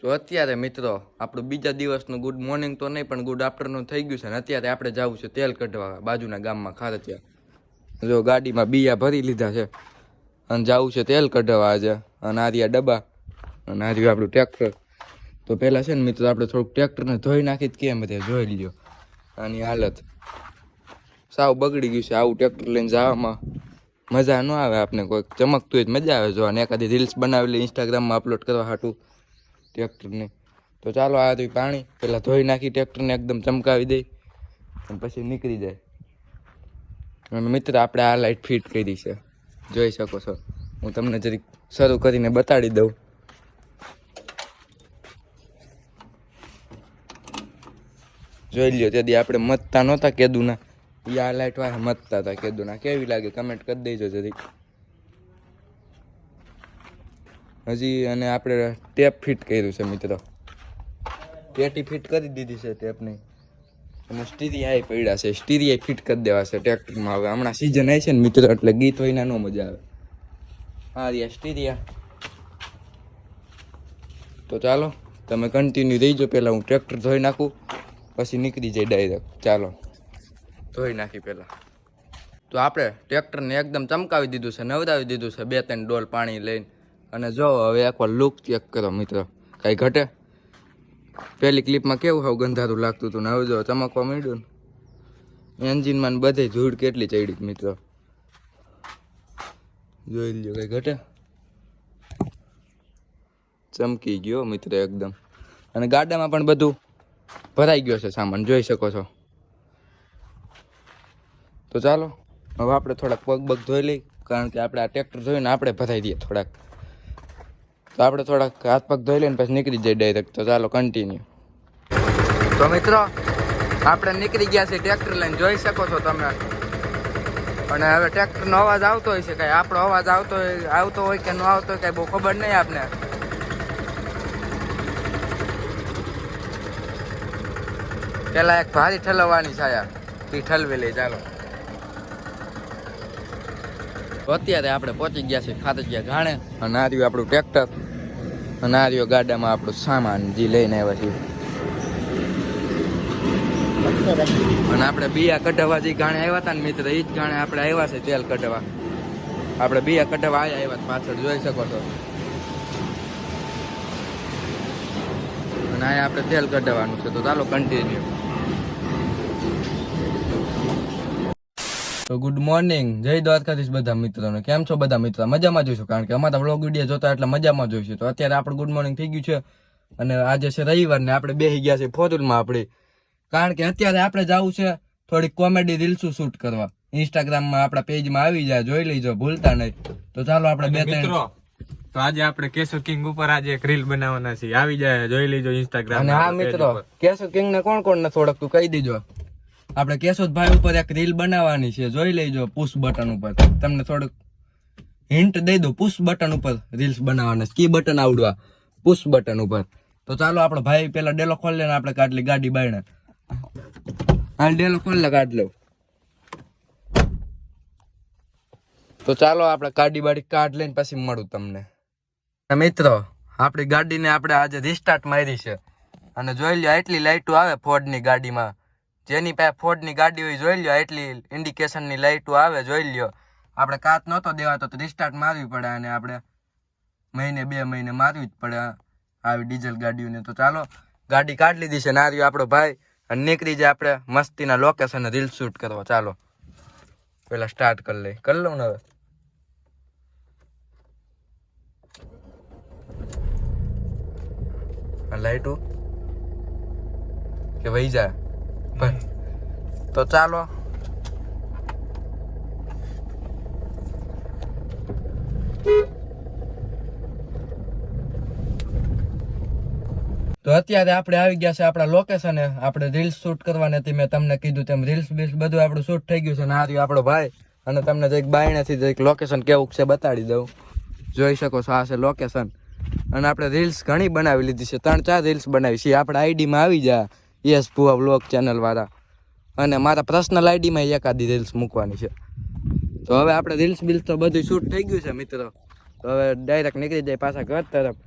તો અત્યારે મિત્રો, આપણું બીજા દિવસનું ગુડ મોર્નિંગ તો નહીં, પણ ગુડ આફ્ટરનૂન થઈ ગયું છે ને અત્યારે આપણે જવું છે તેલ કઢવા બાજુના ગામમાં ખારતિયા. જો ગાડીમાં બીયા ભરી લીધા છે અને જવું છે તેલ કઢવા આજે. અને આર્યા ડબ્બા અને આર્યું આપણું ટ્રેક્ટર તો પહેલાં છે ને મિત્રો, આપણે થોડુંક ટ્રેક્ટરને ધોઈ નાખી કેમ બધે જોઈ લીધો. આની હાલત. સાવ બગડી ગયું છે આવું ટ્રેક્ટર લઈને જવામાં. મજા ન આવે આપણે કોઈ ચમકતું હોય મજા આવે જોવાની. એકાદી રીલ્સ બનાવેલી ઇન્સ્ટાગ્રામમાં અપલોડ કરવા હાટું. ટ્રેક્ટરની. તો ચાલો આ તો પાણી પહેલાં ધોઈ નાખી ટ્રેક્ટરને એકદમ ચમકાવી દઈ, અને પછી નીકળી જાય. અને મિત્ર, આપણે આ લાઈટ ફિટ કરી છે. જોઈ શકો છો. હું તમને જરીક શરૂ કરીને બતાડી દઉં. જોઈ લ્યો, તેથી આપણે મતતા નહોતા કેદુના. યા આ લાઈટ વાળા મતતા હતા કેદુના. કેવી લાગે? કમેન્ટ કરી દેજો જરીક. હજી અને આપણે ટેપ ફિટ કર્યું છે મિત્રો. પેટી ફિટ કરી દીધી છે ટેપની. અને સ્ટીરિયા પડ્યા છે. સ્ટીરિયા ફિટ કરી દેવા છે ટ્રેક્ટરમાં. હવે હમણાં સિઝન આવી છે ને મિત્રો, એટલે ગીત હોય ન મજા આવે. હા, રિયા સ્ટીરિયા તો ચાલો, તમે કન્ટિન્યુ રહીજો પહેલાં હું ટ્રેક્ટર ધોઈ નાખું, પછી નીકળી જાય ડાયરેક્ટ ચાલો, ધોઈ નાખી પહેલાં. તો આપણે ટ્રેક્ટરને એકદમ ચમકાવી દીધું છે, નવડાવી દીધું છે બે ત્રણ ડોલ પાણી લઈને. અને જો, હવે એકવાર લુક ચેક કરો મિત્રો. કાંઈ ઘટે? પહેલી ક્લિપમાં કેવું હવે ગંધારું લાગતું હતું ને હવે જો, ચમકવા માંડ્યું ને. એન્જિનમાં બધે ધૂળ કેટલી ચડી મિત્રો. જોઈ લ્યો, કંઈ ઘટે? ચમકી ગયો મિત્ર એકદમ. અને ગાડામાં પણ બધું ભરાઈ ગયો છે સામાન, જોઈ શકો છો. તો ચાલો, હવે આપણે થોડાક પગ પગ ધોઈ લઈ, કારણ કે આપણે આ ટ્રેક્ટર ધોઈને આપણે ભરાઈ દઈએ થોડાક. તો આપણે થોડાક હાથ પગ ધોઈ લઈને પછી નીકળી જઈએ ડાયરેક્ટ તો ચાલો કન્ટિન્યુ તો મિત્રો, આપણે નીકળી ગયા છે ટ્રેક્ટર લઈને. જોઈ શકો છો તમે. અને હવે ટ્રેક્ટરનો અવાજ આવતો હોય છે કાંઈ. આપણો અવાજ આવતો હોય આવતો હોય કે ન આવતો હોય કાંઈ બહુ ખબર નહીં આપને. પેલા એક ભારી ઠલવવાની છાયા એ ઠલવી લઈ, ચાલો. અત્યારે આપણે પહોંચી ગયા છે ખાતરિયા ઘાણે અને આ રહ્યું આપણું ટ્રેક્ટર. અને આ રહ્યો ગાડામાં આપણું સામાન જે લઈને આવ્યા છીએ. અને આપણે બિયા કઢાવવા જે ગાણે આવ્યા હતા ને મિત્ર એ જ ગાણે આપણે આવ્યા છે તેલ કઢાવવા. આપણે બિયા કઢાવવા આવ્યા આવ્યા પાછળ, જોઈ શકો છો. અને અહીંયા આપણે તેલ કઢાવવાનું છે, તો ચાલો કન્ટિન્યુ તો ગુડ મોર્નિંગ જય દ્વારકાધીશ બધા મિત્રોને. કેમ છો બધા મિત્રો? મજામાં જોઈશું કારણ કે અમારા વ્લોગ વીડિયો જોતા એટલે મજામાં જોઈશું તો અત્યારે આપણે ગુડ મોર્નિંગ થઈ ગયું છે. અને આજે છે રવિવાર ને આપણે બેસી ગયા છે ફોરવ્હીલમાં આપણી. કારણ કે અત્યારે આપણે જવું છે થોડીક કોમેડી રીલ્સો શૂટ કરવા. ઇન્સ્ટાગ્રામમાં આપણા પેજમાં આવી જાય જોઈ લેજો ભૂલતા નહીં. તો ચાલો આપણે બે ત્રણ તો આજે આપણે કેશુ કિંગ ઉપર આજે એક રીલ બનાવવાના છીએ. આવી જાય જોઈ લેજો ઇન્સ્ટાગ્રામ અને હા મિત્રો કેશુ કિંગ ને કોણ કોણ ને થોડક તું કહી દીજો. આપણે કેશોદભાઈ ઉપર એક રીલ બનાવવાની છે, જોઈ લેજો પુશ બટન ઉપર. તમને થોડુંક હિન્ટ દઈ દઉં. પુશ બટન ઉપર રીલ્સ બનાવવાના કી બટન આવડવા. પુશ બટન ઉપર. તો ચાલો આપણો ભાઈ પેલા ડેલો ખોલી લે ને આપણે કાઢલી ગાડી બાયણે. હા ડેલો ખોલી કાઢ લઉં. તો ચાલો આપણે ગાડી બાડી કાઢ લઈને પછી મળું તમને. મિત્રો, આપણી ગાડીને આપણે આજે રિસ્ટાર્ટ મારી છે. અને જોઈ લો એટલી લાઇટો આવે ફોર્ડની ગાડીમાં. જેની પાસે ફોર્ડની ગાડી હોય જોઈ લ્યો, એટલી ઇન્ડિકેશનની લાઇટો આવે, જોઈ લ્યો. આપણે કાચ નહોતો દેવાતો તો રિસ્ટાર્ટ મારવી પડે અને આપણે મહિને બે મહિને મારવી જ પડે આવી ડીઝલ ગાડીઓને. તો ચાલો, ગાડી કાઢી લીધી છે નાર્યો આપણો ભાઈ અને નીકળી જાય આપણે મસ્તીના લોકેશન રીલ શૂટ કરવા. ચાલો પેલા સ્ટાર્ટ કરી લઈ કરી લઉં ને હવે? લાઈટું? કે વહી જાય? પણ તો ચાલો. તો અત્યારે આપણે આવી ગયા છે આપણા લોકેશને આપણે રીલ્સ શૂટ કરવાની હતી, મેં તમને કીધું તેમ રીલ્સ બીલ્સ બધું આપણું શૂટ થઈ ગયું છે. ને આ રહ્યો આપણો ભાઈ. અને તમને જઈક બાયણેથી જઈક લોકેશન કેવું છે બતાડી દઉં. જોઈ શકો છો આ છે લોકેશન અને આપણે રીલ્સ ઘણી બનાવી લીધી છે. ત્રણ ચાર રીલ્સ બનાવી છે. આપણા આઈડીમાં આવી જાય યસ, ભુવા બ્લોગ ચેનલવાળા અને મારા પર્સનલ આઈડીમાં એકાદી રીલ્સ મૂકવાની છે. તો હવે આપણે રીલ્સ બિલ્સ તો બધું શૂટ થઈ ગયું છે, મિત્રો. તો હવે ડાયરેક્ટ નીકળી જાય પાછા ઘર તરફ.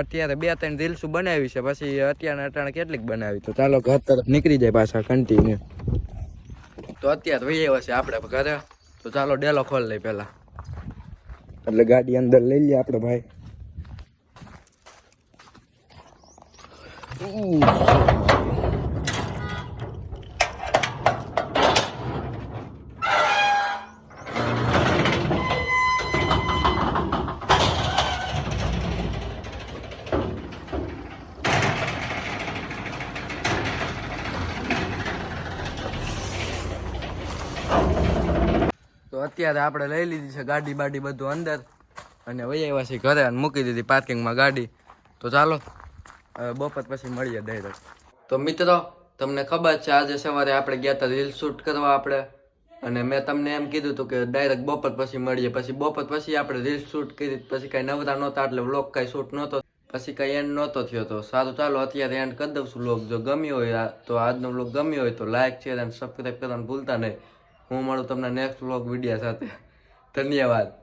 અત્યારે બે ત્રણ રીલ્સ બનાવી છે, પછી અત્યારે અટાણે કેટલીક બનાવી. તો ચાલો ઘર તરફ નીકળી જાય પાછા કન્ટિન્યુ તો અત્યારે વહી આવ્યા છે આપણે ઘરે. તો ચાલો ડેલો ખોલ લઈ પહેલાં. એટલે ગાડી અંદર લઈ લઈએ આપણે ભાઈ. અત્યારે આપણે લઈ લીધી છે ગાડી બાડી બધું અંદર. અને વહી ઘરે મૂકી દીધી પાર્કિંગમાં ગાડી. તો ચાલો. બપોર પછી મળીએ ડાયરેક્ટ તો મિત્રો, તમને ખબર છે, આજે સવારે આપણે ગયા હતા રીલ શૂટ કરવા આપણે. અને મેં તમને એમ કીધું હતું કે ડાયરેક્ટ બપોર પછી મળીએ. પછી બપોર પછી આપણે રીલ શૂટ કરી, પછી કાંઈ નવરા નહોતા, એટલે વ્લોગ કાંઈ શૂટ નહોતો. પછી કાંઈ એન્ડ નહોતો થયો તો સારું, ચાલો અત્યારે એન્ડ કરી દઉં છું વ્લોગ જો ગમ્યો હોય તો આજનો વ્લોગ ગમ્યો હોય તો લાઈક શેર અને સબસ્ક્રાઈબ કરવાનું ભૂલતા નહીં. હું મળું તમને નેક્સ્ટ વ્લોગ વીડિયો સાથે. ધન્યવાદ.